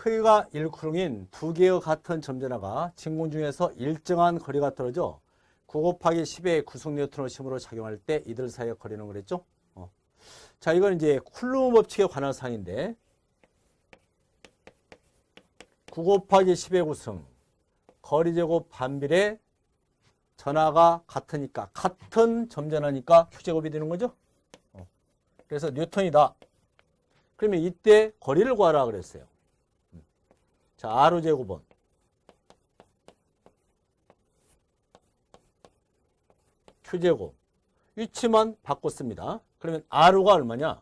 크기가 1쿠롱인 두 개의 같은 점전화가 진공 중에서 일정한 거리가 떨어져 9 곱하기 10의 구속 뉴턴을 힘으로 작용할 때 이들 사이의 거리는 그랬죠? 어. 자, 이건 이제 쿨룸 법칙에 관한 사항인데 9 곱하기 10의 구성 거리 제곱 반비례 전화가 같으니까 같은 점전하니까 Q제곱이 되는 거죠. 어. 그래서 뉴턴이다. 그러면 이때 거리를 구하라 그랬어요. 음. 자, R 제곱은 Q제곱 위치만 바꿨습니다. 그러면 R가 얼마냐?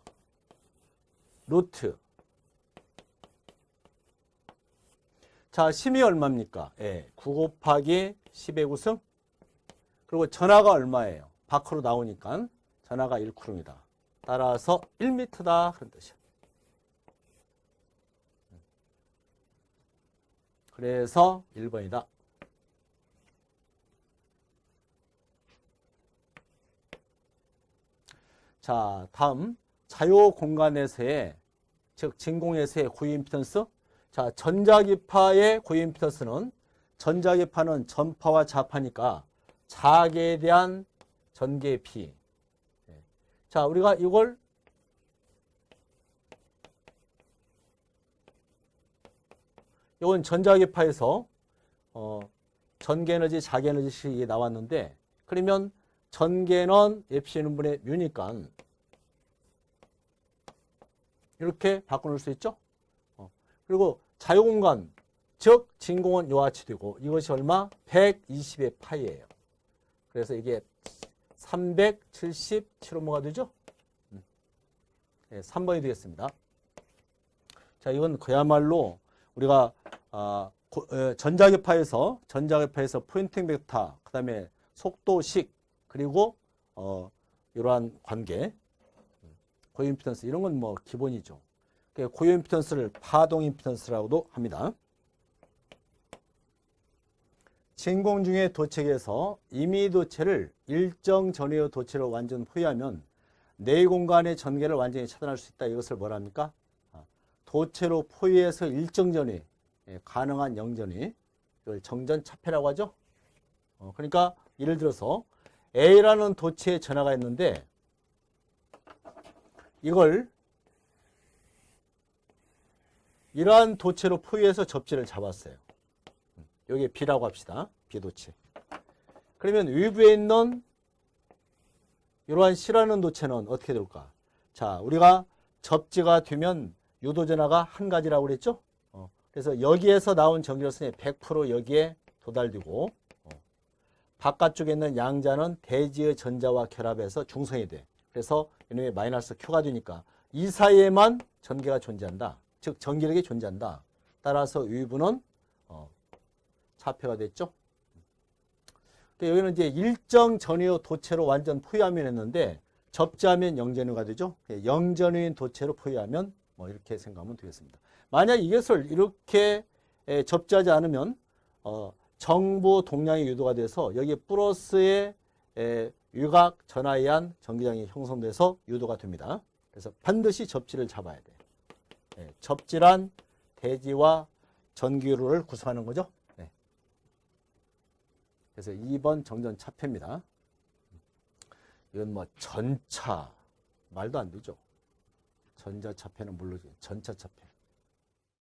루트 자, 심이 얼마입니까? 예, 9 곱하기 10의 구승 그리고 전화가 얼마예요? 밖으로 나오니까 전화가 1쿠름이다. 따라서 1m다 그런 뜻이야. 그래서 1번이다. 자, 다음 자유 공간에서의 즉 진공에서의 고유 임피던스. 자, 전자기파의 고유 임피던스는 전자기파는 전파와 자파니까 자계에 대한 전개 피. 예. 자, 우리가 이걸 이건 전자기파에서 어, 전개에너지, 자개에너지식이 나왔는데 그러면 전개는 Fcn분의 뮤니까 이렇게 바꿔놓을 수 있죠. 어, 그리고 자유공간 즉 진공은 요하치 되고 이것이 얼마? 120의 파이예요. 그래서 이게 377호모가 되죠? 음. 네, 3번이 되겠습니다. 자, 이건 그야말로 우리가 에, 전자기파에서 전자기파에서 포인팅 벡터, 그다음에 속도식 그리고 어, 이러한 관계, 고유 임피던스 이런 건 뭐 기본이죠. 그 고유 임피던스를 파동 임피던스라고도 합니다. 진공 중의 도체에서 임의 도체를 일정 전위의 도체로 완전 포위하면 내 공간의 전개를 완전히 차단할 수 있다. 이것을 뭐랍니까? 아, 도체로 포위해서 일정 전위, 예, 가능한 영전위, 이걸 정전 차폐라고 하죠. 어, 그러니까 예를 들어서 A라는 도체에 전화가 있는데 이걸 이러한 도체로 포위해서 접지를 잡았어요. 여기 B라고 합시다. B도체. 그러면 위부에 있는 이러한 C라는 도체는 어떻게 될까? 자, 우리가 접지가 되면 유도전화가 한 가지라고 그랬죠? 어, 그래서 여기에서 나온 전기로선이 100% 여기에 도달되고 어, 바깥쪽에 있는 양자는 대지의 전자와 결합해서 중성이 돼. 그래서 이놈의 마이너스 Q가 되니까 이 사이에만 전개가 존재한다. 즉 전기력이 존재한다. 따라서 위부는 어, 차폐가 됐죠. 여기는 이제 일정 전위의 도체로 완전 포위하면 했는데 접지하면 영전위가 되죠. 영전위인 도체로 포위하면 뭐 이렇게 생각하면 되겠습니다. 만약 이것을 이렇게 에, 접지하지 않으면 어, 정부 동량이 유도가 돼서 여기 플러스의 에, 유각 전하에 의한 전기장이 형성돼서 유도가 됩니다. 그래서 반드시 접지를 잡아야 돼. 예, 접지란 대지와 전기로를 구성하는 거죠. 네. 그래서 2번 정전 차폐입니다. 이건 뭐 전차 말도 안 되죠. 전자 차폐는 물론 전차 차폐.